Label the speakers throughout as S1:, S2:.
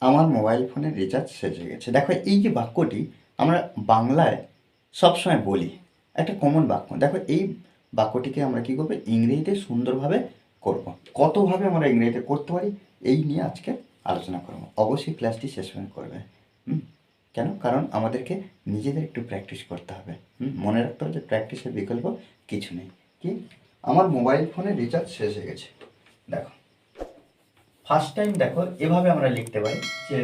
S1: আমার মোবাইল ফোনের রিচার্জ শেষ হয়ে গেছে। দেখো, এই যে বাক্যটি আমরা বাংলায় সবসময় বলি, একটা কমন বাক্য। দেখো, এই বাক্যটিকে আমরা কী করব? ইংরেজিতে সুন্দরভাবে করব। কতভাবে আমরা ইংরেজিতে করতে পারি? এই নিয়ে আজকে আলোচনা করব। অবশ্যই ক্লাসটি শেষ পর্যন্ত করবে। কেন? কারণ আমাদেরকে নিজেদের একটু প্র্যাকটিস করতে হবে। মনে রাখতে হবে যে প্র্যাকটিসের বিকল্প কিছু নেই। কি? আমার মোবাইল ফোনে রিচার্জ শেষ হয়ে গেছে। দেখো ফার্স্ট টাইম দেখো, এভাবে আমরা লিখতে পারি যে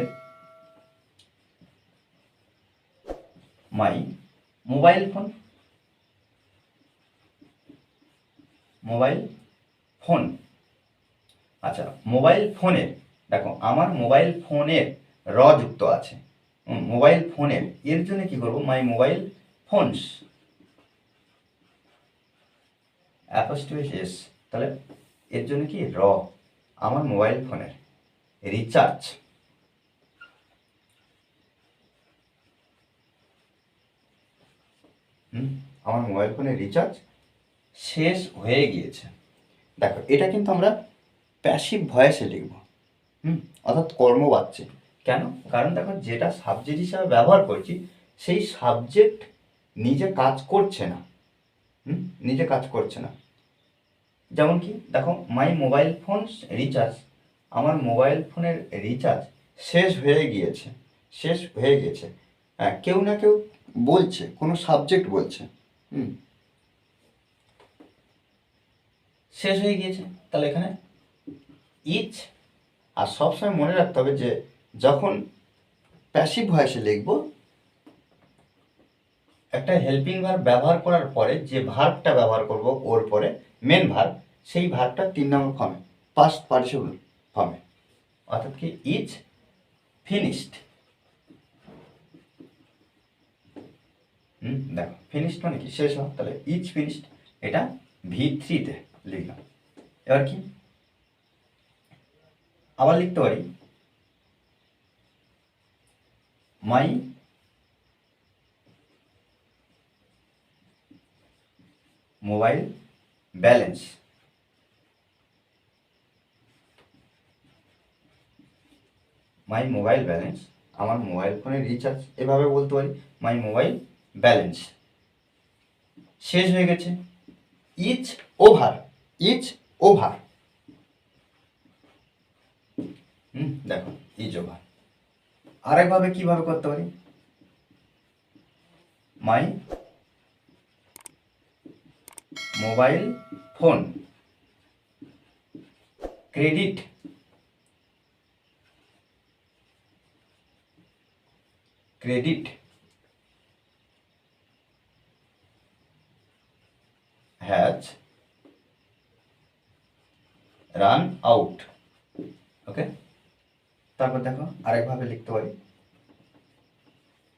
S1: my mobile phone mobile phone আচ্ছা মোবাইল ফোনের দেখো, আমার মোবাইল ফোনের র যুক্ত আছে। মোবাইল ফোনের এর জন্য কি করব? মাই মোবাইল ফোনস অ্যাপোস্টিভেস এস তাহলে এর জন্য কি? র। আমার মোবাইল ফোনের রিচার্জ। হুম, আমার মোবাইল ফোনের রিচার্জ শেষ হয়ে গিয়েছে। দেখো, এটা কিন্তু আমরা প্যাসিভ ভয়েসে লিখব। হুম, অর্থাৎ কর্ম কর্মবাচ্যে কেন? কারণ দেখো, যেটা সাবজেক্ট হিসাবে ব্যবহার করছি, সেই সাবজেক্ট নিজে কাজ করছে না। হুম, নিজে কাজ করছে না। যেমন কি, দেখো মাই মোবাইল ফোন রিচার্জ আমার মোবাইল ফোনের রিচার্জ শেষ হয়ে গিয়েছে, শেষ হয়ে গিয়েছে হ্যাঁ কেউ না কেউ বলছে, কোনো সাবজেক্ট বলছে, হুম। শেষ হয়ে গিয়েছে, তাহলে এখানে ইচ আর সবসময় মনে রাখতে হবে যে, যখন প্যাসিভ ভয়েসে লিখব, একটা হেল্পিং ভার্ব ব্যবহার করার পরে যে ভার্বটা ব্যবহার করব ওর পরে মেন ভার্ব সেই ভারটা তিন নম্বর ফর্মে পাস্ট পার্টিসিপল ফর্মে অর্থাৎ কি ইজ ফিনিশড হুম, দেখো ফিনিশড মানে কি, শেষ হওয়া তাহলে ইজ ফিনিশড এটা ভি থ্রিতে লিখলাম। এবার কি, আবার লিখতে পারি। My mobile balance my mobile balance আমার মোবাইল ফোনের রিচার্জ এভাবে বলতে পারি মাই মোবাইল ব্যালেন্স শেষ হয়ে গেছে। ইচ ওভার ইচ ওভার হুম, দেখো ইচ ওভার আরেকভাবে কীভাবে করতে পারি? My mobile phone credit credit has run out okay? তারপর দেখো আরেকভাবে লিখতে পারি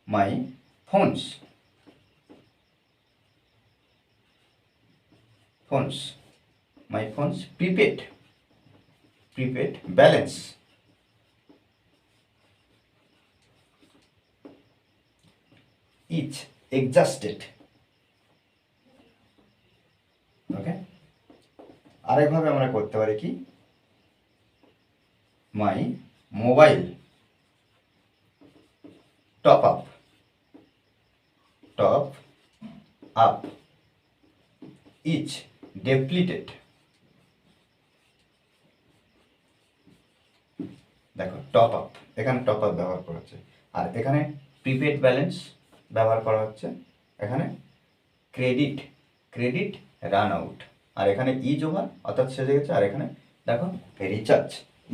S1: my phones. Phones, my phones, prepaid prepaid balance. Is exhausted. Okay? আরেকভাবে আমরা করতে পারি কি? My mobile. Top up. Top up. Is depleted দেখো টপ আপ এখানে টপ আপ ব্যবহার করা হচ্ছে। আর এখানে প্রিপেড ব্যালেন্স ব্যবহার করা হচ্ছে। এখানে ক্রেডিট ক্রেডিট রান আউট আর এখানে ইজ ওভার অর্থাৎ শেষে গেছে। আর এখানে দেখো রিচার্জ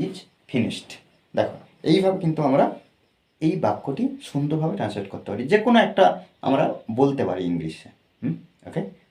S1: ইজ ফিনিশড দেখো, এইভাবে কিন্তু আমরা এই বাক্যটি সুন্দরভাবে ট্রান্সলেট করতে পারি। যে কোনো একটা আমরা বলতে পারি ইংলিশে। হুম? ওকে